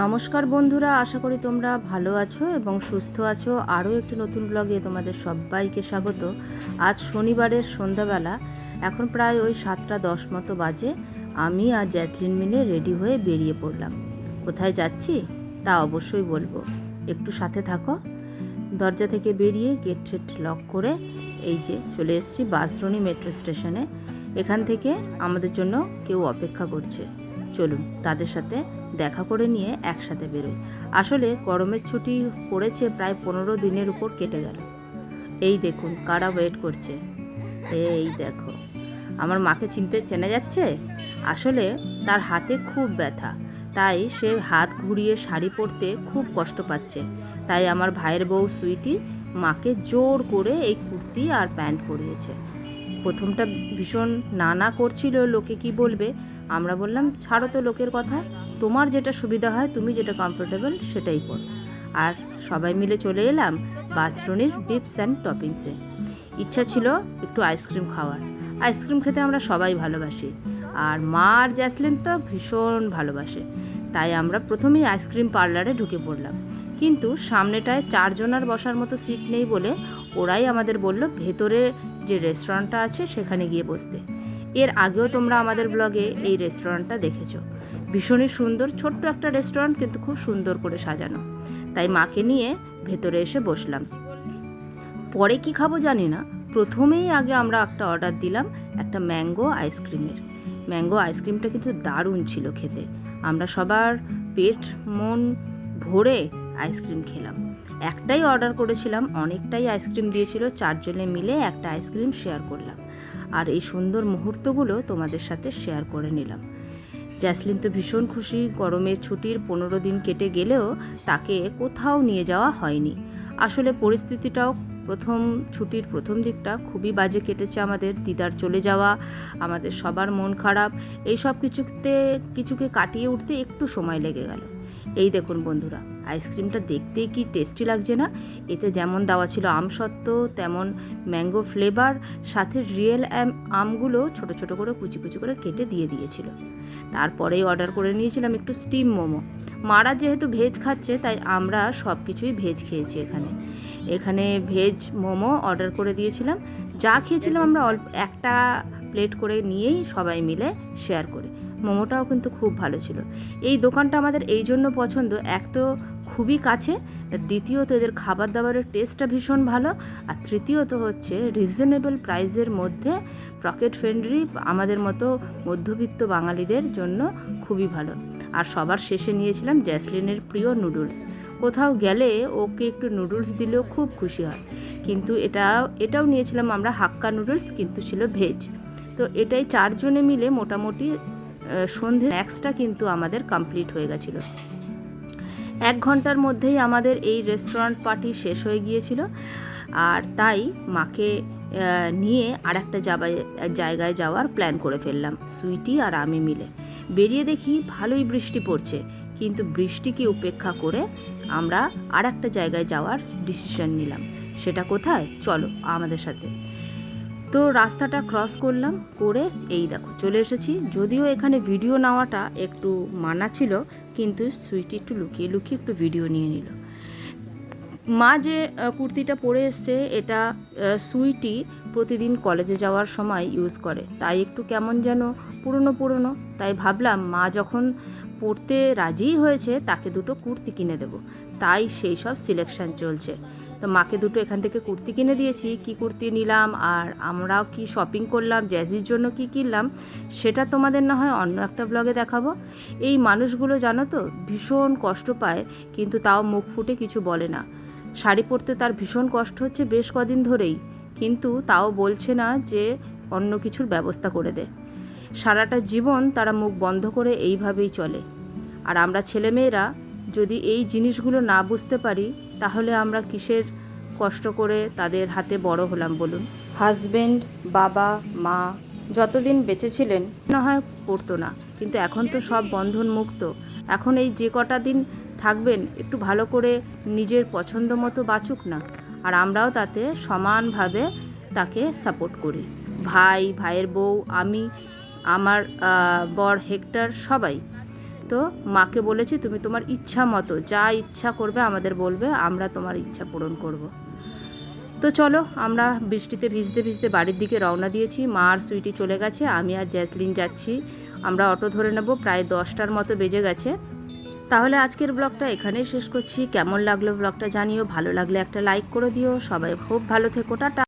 নমস্কার বন্ধুরা, আশা করি তোমরা ভালো আছো এবং সুস্থ আছো। আরও একটি নতুন ব্লগে তোমাদের সবাইকে স্বাগত। আজ শনিবারের সন্ধ্যাবেলা, এখন প্রায় ওই সাতটা দশ মতো বাজে। আমি আর জ্যাসলিন মিলে রেডি হয়ে বেরিয়ে পড়লাম। কোথায় যাচ্ছি? তা অবশ্যই বলব। একটু সাথে থাকো। দরজা থেকে বেরিয়ে গেট ঠেট লক করে এই যে চলে এসেছি বাসরণী মেট্রো স্টেশনে এখান থেকে আমাদের জন্য কেউ অপেক্ষা করছে। চলুন, তাদের সাথে দেখা করে নিয়ে একসাথে বেরোই আসলে গরমের ছুটি পড়েছে প্রায় পনেরো দিনের উপর কেটে গেল। এই দেখুন, কারা ওয়েট করছে? এই দেখো, আমার মাকে চিনতে চেনা যাচ্ছে? আসলে তার হাতে খুব ব্যথা, তাই সে হাত ঘুরিয়ে শাড়ি পরতে খুব কষ্ট পাচ্ছে। তাই আমার ভাইয়ের বউ সুইটি মাকে জোর করে এই কুর্তি আর প্যান্ট পরিয়েছে। প্রথমটা ভীষণ নানা করছিল, লোকে কি বলবে? আমরা বললাম, ছাড়ো তো লোকের কথা। তোমার যেটা সুবিধা হয়, তুমি যেটা কমফোর্টেবল সেটাই করো। আর সবাই মিলে চলে এলাম বাসরনির ডিপস অ্যান্ড টপিংসে ইচ্ছা ছিল একটু আইসক্রিম খাওয়ার। আইসক্রিম খেতে আমরা সবাই ভালোবাসি। আর মা আর জ্যাসলিন তো ভীষণ ভালোবাসে। তাই আমরা প্রথমেই আইসক্রিম পার্লারে ঢুকে পড়লাম। কিন্তু সামনেটায় চারজনার বসার মতো সিট নেই বলে ওরাই আমাদের বলল, ভেতরে যে রেস্টুরেন্টটা আছে সেখানে গিয়ে বসতে। এর আগেও তোমরা আমাদের ব্লগে এই রেস্টুরেন্টটা দেখেছ। ভীষণই সুন্দর, ছোট্ট একটা রেস্টুরেন্ট কিন্তু খুব সুন্দর করে সাজানো। তাই মাকে নিয়ে ভেতরে এসে বসলাম। পরে কি খাব জানি না, প্রথমেই আগে আমরা একটা অর্ডার দিলাম, একটা ম্যাঙ্গো আইসক্রিমের ম্যাঙ্গো আইসক্রিমটা কিন্তু দারুণ ছিল খেতে। আমরা সবার পেট, মন ভরে আইসক্রিম খেলাম। একটাই অর্ডার করেছিলাম, অনেকটাই আইসক্রিম দিয়েছিল, চারজনে মিলে একটা আইসক্রিম শেয়ার করলাম। আর এই সুন্দর মুহূর্তগুলো তোমাদের সাথে শেয়ার করে নিলাম। জ্যাসলিন তো ভীষণ খুশি, গরমের ছুটির পনেরো দিন কেটে গেলেও তাকে কোথাও নিয়ে যাওয়া হয়নি। আসলে পরিস্থিতিটাও প্রথম, ছুটির প্রথম দিকটা খুবই বাজে কেটেছে আমাদের, দিদার চলে যাওয়া, আমাদের সবার মন খারাপ, এই সব কিছুতে, কিছুকে কাটিয়ে উঠতে একটু সময় লেগে গেল। এই দেখুন বন্ধুরা, আইসক্রিমটা দেখতেই কি টেস্টি লাগছে না? এতে যেমন দেওয়া ছিল আমসত্ত্ব তেমন ম্যাঙ্গো ফ্লেভার সাথে রিয়েল অ্যাম আমগুলো ছোট ছোট করে কুচি কুচি করে কেটে দিয়ে দিয়েছিল। তারপরেই অর্ডার করে নিয়েছিলাম একটু স্টিম মোমো। মারা যেহেতু ভেজ খাচ্ছে, তাই আমরা সব কিছুই ভেজ খেয়েছি এখানে। এখানে ভেজ মোমো অর্ডার করে দিয়েছিলাম। যা খেয়েছিলাম আমরা অল্প, একটা প্লেট করে নিয়েই সবাই মিলে শেয়ার করে। মোমোটাও কিন্তু খুব ভালো ছিল। এই দোকানটা আমাদের এই জন্য পছন্দ। এক তো খুবই কাছে, দ্বিতীয়ত এদের খাবার দাবারের টেস্টটা ভীষণ ভালো, আর তৃতীয়ত হচ্ছে রিজনেবল প্রাইসের মধ্যে পকেট ফ্রেন্ডলি আমাদের মতো মধ্যবিত্ত বাঙালিদের জন্য খুবই ভালো। আর সবার শেষে নিয়েছিলাম জ্যাসলিনের প্রিয় নুডলস কোথাও গেলে ওকে একটু নুডলস দিলেও খুব খুশি হয়। কিন্তু এটা, এটাও নিয়েছিলাম আমরা হাক্কা নুডলস কিন্তু ছিল ভেজ তো এটাই চারজনে মিলে মোটামুটি সন্ধে স্ন্যাক্সটা কিন্তু আমাদের কমপ্লিট হয়ে গেছিল। এক ঘণ্টার মধ্যেই আমাদের এই রেস্টুরেন্ট পার্টি শেষ হয়ে গিয়েছিল আর তাই মাকে নিয়ে আর একটা জায়গায় যাওয়ার প্ল্যান করে ফেললাম, সুইটি আর আমি মিলে। বেরিয়ে দেখি ভালোই বৃষ্টি পড়ছে, কিন্তু বৃষ্টিকে উপেক্ষা করে আমরা আর একটা জায়গায় যাওয়ার ডিসিশন নিলাম। সেটা কোথায়? চলো আমাদের সাথে। তো রাস্তাটা ক্রস করলাম, করে এই দেখো চলে এসেছি। যদিও এখানে ভিডিও নেওয়াটা একটু মানা ছিল, কিন্তু সুইটি একটু লুকিয়ে লুকিয়ে একটু ভিডিও নিয়ে নিল। মা যে কুর্তিটা পরে এসছে, এটা সুইটি প্রতিদিন কলেজে যাওয়ার সময় ইউজ করে। তাই একটু কেমন যেন পুরনো পুরনো, তাই ভাবলাম মা যখন পরতে রাজিই হয়েছে, তাকে দুটো কুর্তি কিনে দেবো। তাই সেই সব সিলেকশন চলছে। তো মাকে দুটো এখান থেকে কুর্তি কিনে দিয়েছি। কি কুর্তি নিলাম? আর আমরাও কি শপিং করলাম? জ্যাজির জন্য কি কিনলাম? সেটা তোমাদের না হয় অন্য একটা ব্লগে দেখাবো। এই মানুষগুলো জানো তো, ভীষণ কষ্ট পায়, কিন্তু তাও মুখ ফুটে কিছু বলে না। শাড়ি পরতে তার ভীষণ কষ্ট হচ্ছে বেশ কদিন ধরেই, কিন্তু তাও বলছে না যে অন্য কিছুর ব্যবস্থা করে দে। সারাটা জীবন তারা মুখ বন্ধ করে এইভাবেই চলে। আর আমরা ছেলেমেয়েরা যদি এই জিনিসগুলো না বুঝতে পারি, তাহলে আমরা কিসের কষ্ট করে তাদের হাতে বড় হলাম বলুন। হাজবেন্ড বাবা মা যতদিন বেঁচে ছিলেন না হয় পড়তো না কিন্তু এখন তো সব বন্ধন মুক্ত এখন এই যে কটা দিন থাকবেন একটু ভালো করে নিজের পছন্দ মতো বাঁচুক না আর আমরাও তাতে সমানভাবে তাকে সাপোর্ট করি। ভাই ভাইয়ের বউ আমি আমার বর হেক্টর সবাই। তো মাকে বলেছি, তুমি তোমার ইচ্ছা মতো, যা ইচ্ছা করবে আমাদের বলবে, আমরা তোমার ইচ্ছা পূরণ করব। তো চলো, আমরা বৃষ্টিতে ভিজতে ভিজতে বাড়ির দিকে রওনা দিয়েছি। মা আর সুইটি চলে গেছে, আমি আর জ্যাসলিন যাচ্ছি। আমরা অটো ধরে নেব, প্রায় দশটার মতো বেজে গেছে। তাহলে আজকের ব্লগটা এখানেই শেষ করছি। কেমন লাগল ব্লগটা জানিও, ভালো লাগলে একটা লাইক করে দিও। সবাই খুব ভালো থেকো, টাটা।